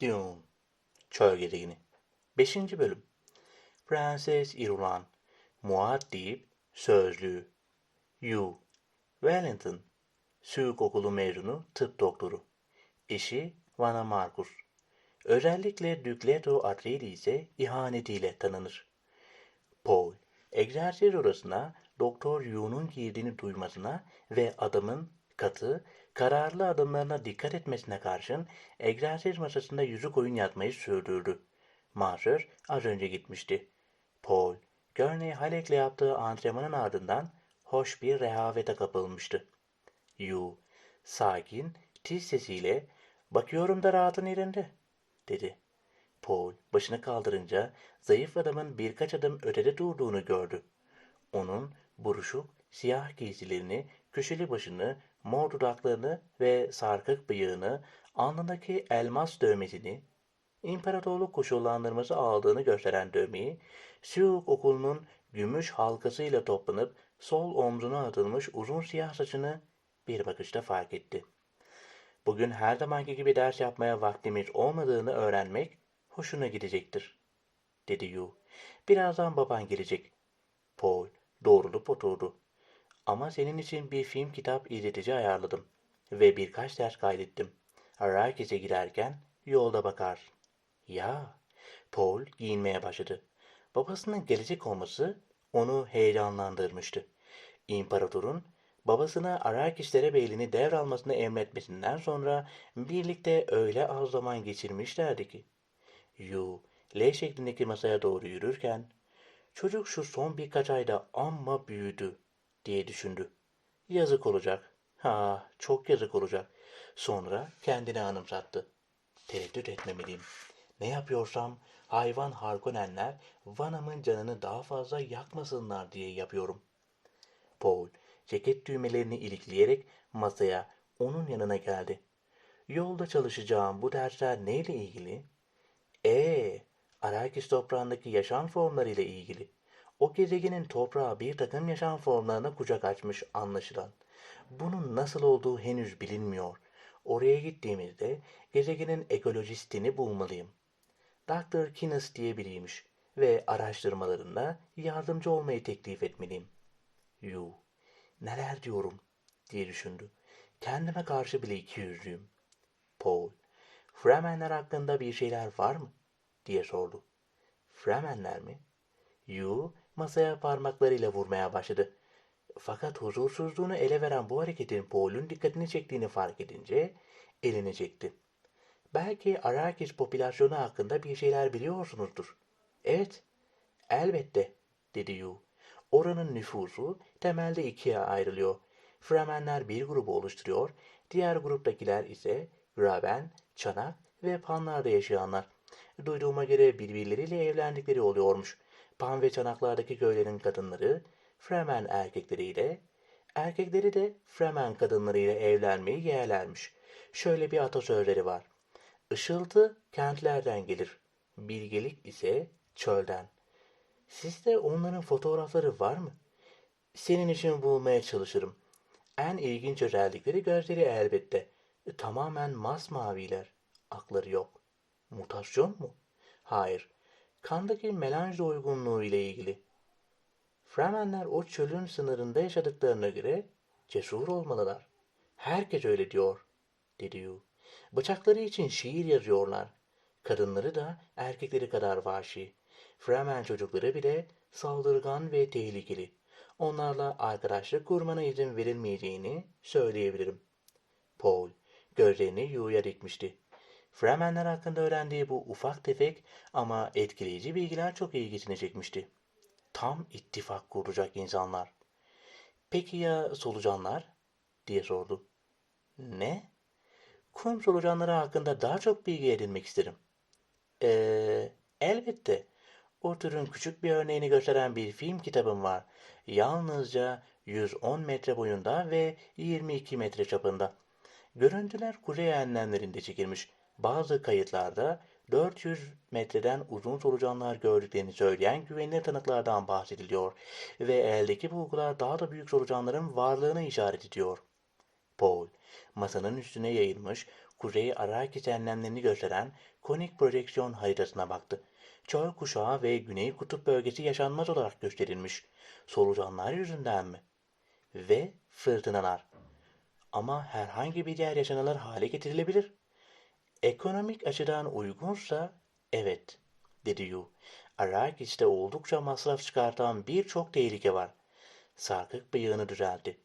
Dune. Çöl gezegeni. 5. bölüm. Prenses Irulan. Muad'Dib Sözlüğü. Yu. Wellington. Suik okulu mezunu tıp doktoru. Eşi Vanna Marcus. Özellikle Dükleto Atreides ihanetiyle tanınır. Paul, egzersiz odasına Doktor Yu'nun girdiğini duymasına ve adamın katı, kararlı adımlarına dikkat etmesine karşın egzersiz masasında yüzük oyun yatmayı sürdürdü. Masör az önce gitmişti. Paul, Gurney Halleck'le yaptığı antrenmanın ardından hoş bir rehavete kapılmıştı. Yu, sakin, tiz sesiyle ''Bakıyorum da rahatın yerinde.'' dedi. Paul başını kaldırınca zayıf adamın birkaç adım ötede durduğunu gördü. Onun buruşuk, siyah giysilerini, köşeli başını, mor dudaklarını ve sarkık bıyığını, alnındaki elmas dövmesini, imparatorluk koşullandırması aldığını gösteren dövmeyi, Siuk okulunun gümüş halkasıyla toplanıp sol omzuna atılmış uzun siyah saçını bir bakışta fark etti. Bugün her zamanki gibi ders yapmaya vaktimiz olmadığını öğrenmek hoşuna gidecektir, dedi Yu. Birazdan baban gelecek. Paul doğrulup oturdu. Ama senin için bir film kitap izletici ayarladım ve birkaç ders kaydettim. Arrakis'e giderken yolda bakar. Ya, Paul giyinmeye başladı. Babasının gelecek olması onu heyecanlandırmıştı. İmparatorun babasına Arrakis'lere beylini devralmasını emretmesinden sonra birlikte öyle az zaman geçirmişlerdi ki. Yu, L şeklindeki masaya doğru yürürken, çocuk şu son birkaç ayda amma büyüdü diye düşündü. Yazık olacak. Ha, çok yazık olacak. Sonra kendini anımsattı. Tereddüt etmemeliyim. Ne yapıyorsam hayvan Harkonnenler Vanam'ın canını daha fazla yakmasınlar diye yapıyorum. Paul ceket düğmelerini ilikleyerek masaya onun yanına geldi. Yolda çalışacağım bu dersler neyle ilgili? Ee, Arrakis toprağındaki yaşam formları ile ilgili. O gezegenin toprağı bir takım yaşam formlarına kucak açmış anlaşılan. Bunun nasıl olduğu henüz bilinmiyor. Oraya gittiğimizde gezegenin ekolojistini bulmalıyım. Dr. Kines diye biriymiş ve araştırmalarında yardımcı olmayı teklif etmeliyim. Yu, neler diyorum diye düşündü. Kendime karşı bile iki yüzlüyüm. Paul, Fremenler hakkında bir şeyler var mı? diye sordu. Fremenler mi? Yu masaya parmaklarıyla vurmaya başladı. Fakat huzursuzluğunu ele veren bu hareketin Paul'un dikkatini çektiğini fark edince elini çekti. Belki Arrakis popülasyonu hakkında bir şeyler biliyorsunuzdur. Evet, elbette, dedi Yu. Oranın nüfusu temelde ikiye ayrılıyor. Fremenler bir grubu oluşturuyor, diğer gruptakiler ise Graben, Çanak ve Panlarda yaşayanlar. Duyduğuma göre birbirleriyle evlendikleri oluyormuş. Pan ve Çanaklardaki köylerin kadınları Fremen erkekleriyle, erkekleri de Fremen kadınlarıyla evlenmeyi yeğlermiş. Şöyle bir atasözleri var. Işıltı kentlerden gelir, bilgelik ise çölden. Sizde onların fotoğrafları var mı? Senin için bulmaya çalışırım. En ilginç özellikleri gözleri elbette. Tamamen masmaviler. Akları yok. Mutasyon mu? Hayır. Kandaki melanj uygunluğu ile ilgili. Fremenler o çölün sınırında yaşadıklarına göre cesur olmalılar. Herkes öyle diyor, dedi Yu. Bıçakları için şiir yazıyorlar. Kadınları da erkekleri kadar vahşi. Fremen çocukları bile saldırgan ve tehlikeli. Onlarla arkadaşlık kurmana izin verilmeyeceğini söyleyebilirim. Paul gözlerini Yu'ya dikmişti. Fremenler hakkında öğrendiği bu ufak tefek ama etkileyici bilgiler çok ilgisini çekmişti. Tam ittifak kuracak insanlar. Peki ya solucanlar? diye sordu. Ne? Kum solucanları hakkında daha çok bilgi edinmek isterim. Ee, elbette. O türün küçük bir örneğini gösteren bir film kitabım var. Yalnızca 110 metre boyunda ve 22 metre çapında. Görüntüler kuzey enlemlerinde çekilmiş. Bazı kayıtlarda 400 metreden uzun solucanlar gördüklerini söyleyen güvenilir tanıklardan bahsediliyor ve eldeki bulgular daha da büyük solucanların varlığını işaret ediyor. Paul, masanın üstüne yayılmış Kuzey Arakis enlemlerini gösteren konik projeksiyon haritasına baktı. Çöl kuşağı ve Güney Kutup bölgesi yaşanmaz olarak gösterilmiş. Solucanlar yüzünden mi? Ve fırtınalar. Ama herhangi bir yer yaşanılır hale getirilebilir. Ekonomik açıdan uygunsa evet, dedi Yu. Arrakis'te oldukça masraf çıkartan birçok tehlike var. Sarkık bıyığını düzeltti.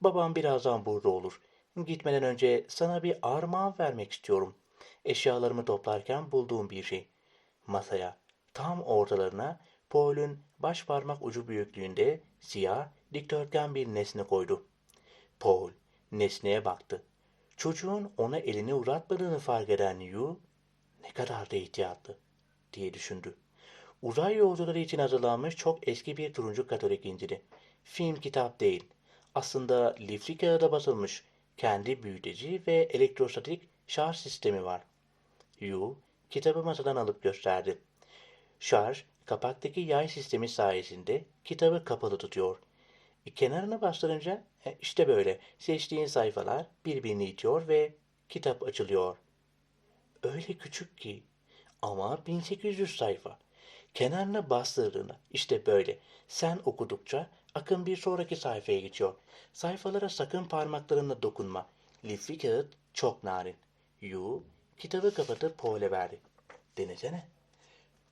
Babam birazdan burada olur. Gitmeden önce sana bir armağan vermek istiyorum. Eşyalarımı toplarken bulduğum bir şey. Masaya, tam ortalarına Paul'ün baş parmak ucu büyüklüğünde siyah, dikdörtgen bir nesne koydu. Paul, nesneye baktı. Çocuğun ona elini uzatmadığını fark eden Yu, ne kadar da ihtiyatlı, diye düşündü. Uzay yolcuları için hazırlanmış çok eski bir turuncu katolik incili. Film kitap değil. Aslında lifli kağıda basılmış. Kendi büyüteci ve elektrostatik şarj sistemi var. Yu, kitabı masadan alıp gösterdi. Şarj, kapaktaki yay sistemi sayesinde kitabı kapalı tutuyor. Kenarına bastırınca e, işte böyle seçtiğin sayfalar birbirini itiyor ve kitap açılıyor. Öyle küçük ki ama 1800 sayfa. Kenarına bastırdığında işte böyle sen okudukça akın bir sonraki sayfaya geçiyor. Sayfalara sakın parmaklarınla dokunma. Lifli kağıt çok narin. Yu kitabı kapatıp Paul'e verdi. Denesene.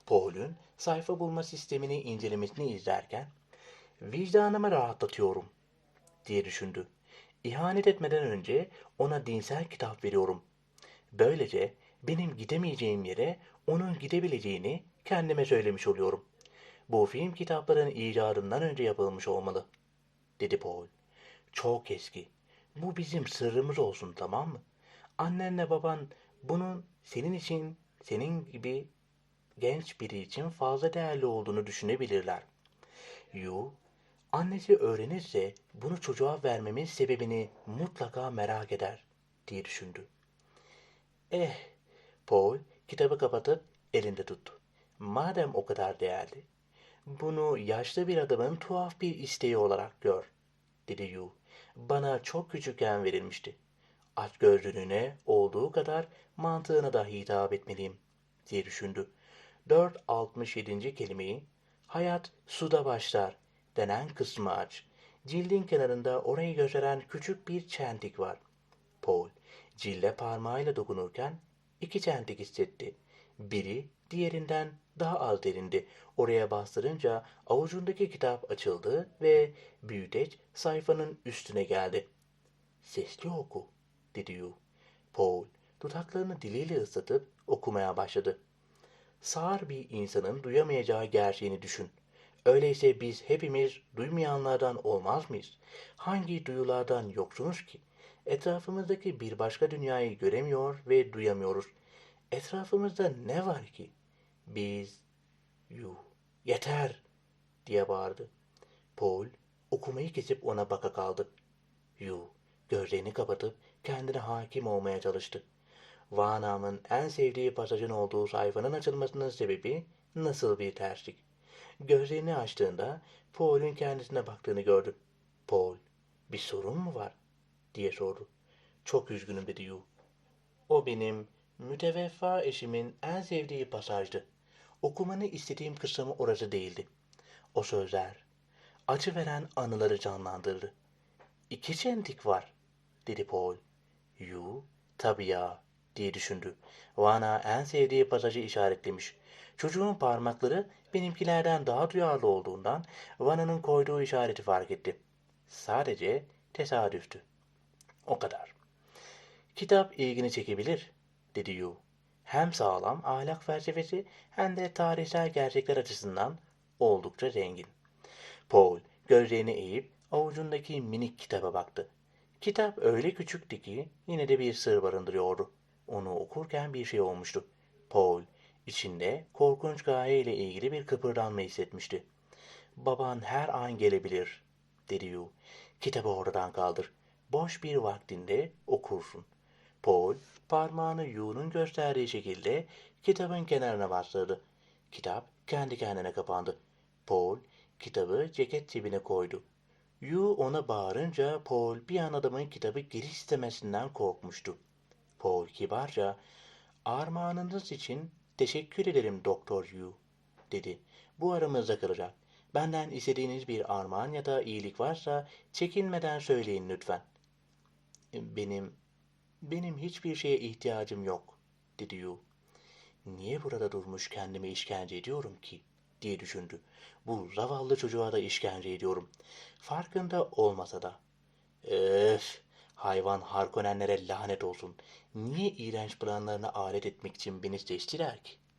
Paul'ün sayfa bulma sistemini incelemesini izlerken vicdanımı rahatlatıyorum diye düşündü. İhanet etmeden önce ona dinsel kitap veriyorum. Böylece benim gidemeyeceğim yere onun gidebileceğini kendime söylemiş oluyorum. Bu film kitapların icadından önce yapılmış olmalı, dedi Paul. Çok eski. Bu bizim sırrımız olsun tamam mı? Annenle baban bunun senin için, senin gibi genç biri için fazla değerli olduğunu düşünebilirler. Yu, annesi öğrenirse bunu çocuğa vermemin sebebini mutlaka merak eder diye düşündü. Eh, Paul kitabı kapatıp elinde tuttu. Madem o kadar değerli, bunu yaşlı bir adamın tuhaf bir isteği olarak gör, dedi Yu. Bana çok küçükken verilmişti. Aç gözlülüğüne olduğu kadar mantığına da hitap etmeliyim, diye düşündü. 467. kelimeyi hayat suda başlar denen kısmı aç. Cildin kenarında orayı gösteren küçük bir çentik var. Paul, cilde parmağıyla dokunurken iki çentik hissetti. Biri diğerinden daha az derindi. Oraya bastırınca avucundaki kitap açıldı ve büyüteç sayfanın üstüne geldi. Sesli oku, dedi Yu. Paul, dudaklarını diliyle ıslatıp okumaya başladı. Sağır bir insanın duyamayacağı gerçeğini düşün. Öyleyse biz hepimiz duymayanlardan olmaz mıyız? Hangi duyulardan yoksunuz ki? Etrafımızdaki bir başka dünyayı göremiyor ve duyamıyoruz. Etrafımızda ne var ki? Biz, yuh, yeter diye bağırdı. Paul okumayı kesip ona baka kaldı. Yuh, gözlerini kapatıp kendine hakim olmaya çalıştı. Vanam'ın en sevdiği pasajın olduğu sayfanın açılmasının sebebi nasıl bir terslik? Gözlerini açtığında Paul'ün kendisine baktığını gördü. Paul, bir sorun mu var? diye sordu. Çok üzgünüm dedi Yu. O benim müteveffa eşimin en sevdiği pasajdı. Okumanı istediğim kısmı orası değildi. O sözler acı veren anıları canlandırdı. İki çentik var, dedi Paul. Yu, tabii ya, diye düşündü. Vana en sevdiği pasajı işaretlemiş. Çocuğun parmakları benimkilerden daha duyarlı olduğundan Vana'nın koyduğu işareti fark etti. Sadece tesadüftü. O kadar. Kitap ilgini çekebilir, dedi Yu. Hem sağlam ahlak felsefesi hem de tarihsel gerçekler açısından oldukça zengin. Paul gözlerini eğip avucundaki minik kitaba baktı. Kitap öyle küçüktü ki yine de bir sır barındırıyordu. Onu okurken bir şey olmuştu. Paul içinde korkunç gaye ile ilgili bir kıpırdanma hissetmişti. Baban her an gelebilir, dedi Yu. Kitabı oradan kaldır. Boş bir vaktinde okursun. Paul parmağını Yu'nun gösterdiği şekilde kitabın kenarına bastırdı. Kitap kendi kendine kapandı. Paul kitabı ceket cebine koydu. Yu ona bağırınca Paul bir an adamın kitabı geri istemesinden korkmuştu. Paul kibarca, armağanınız için teşekkür ederim Doktor Yu, dedi. Bu aramızda kalacak. Benden istediğiniz bir armağan ya da iyilik varsa çekinmeden söyleyin lütfen. Benim, benim hiçbir şeye ihtiyacım yok, dedi Yu. Niye burada durmuş kendime işkence ediyorum ki? diye düşündü. Bu zavallı çocuğa da işkence ediyorum. Farkında olmasa da. Öf! Hayvan Harkonnenlere lanet olsun. Niye iğrenç planlarına alet etmek için beni seçtiler ki?